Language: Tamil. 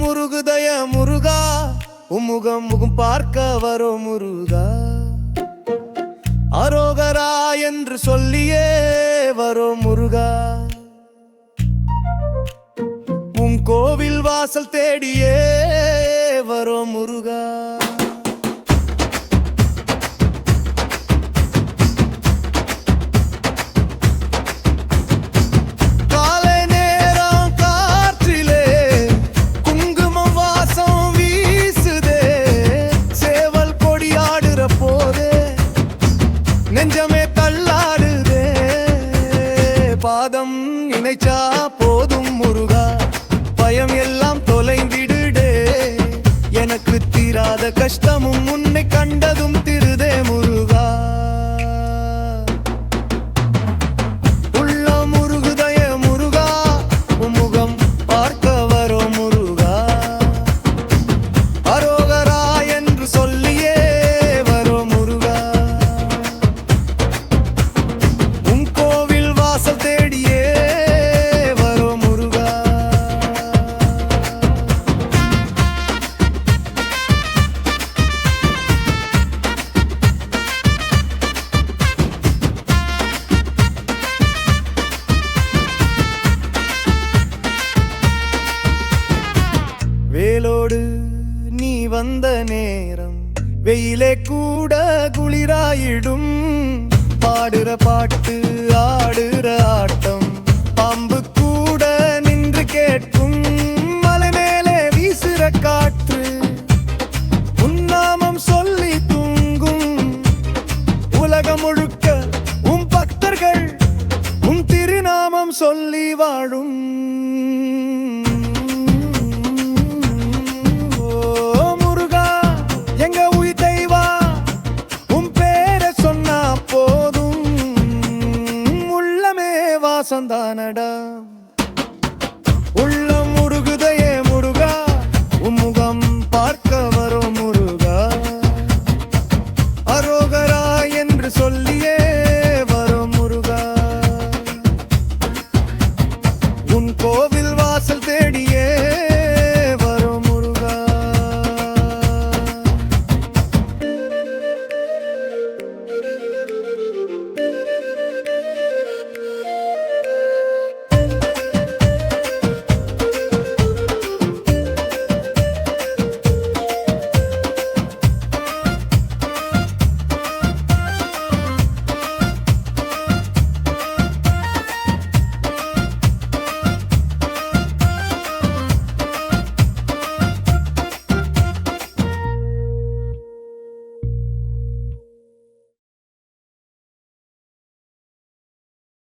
முருகுதய முருகா உம்முகம் முகம் பார்க்க வரோ முருகா. அரோகரா என்று சொல்லியே வரோ முருகா. உன் கோவில் வாசல் தேடியே வரோ முருகா. நெஞ்சமே தள்ளாடுதே. பாதம் நினைச்சா வேலோடு நீ வந்த நேரம் வெயிலே கூட குளிராயிடும். பாடுற பாட்டு ஆடுற ஆட்டம் பாம்பு கூட நின்று கேட்கும். மலை மேலே வீசுற காற்று உன்னாமம் சொல்லி தூங்கும். உலகம் முழுக்க உன் பக்தர்கள் உன் திருநாமம் சொல்லி வாழும். சந்தானடா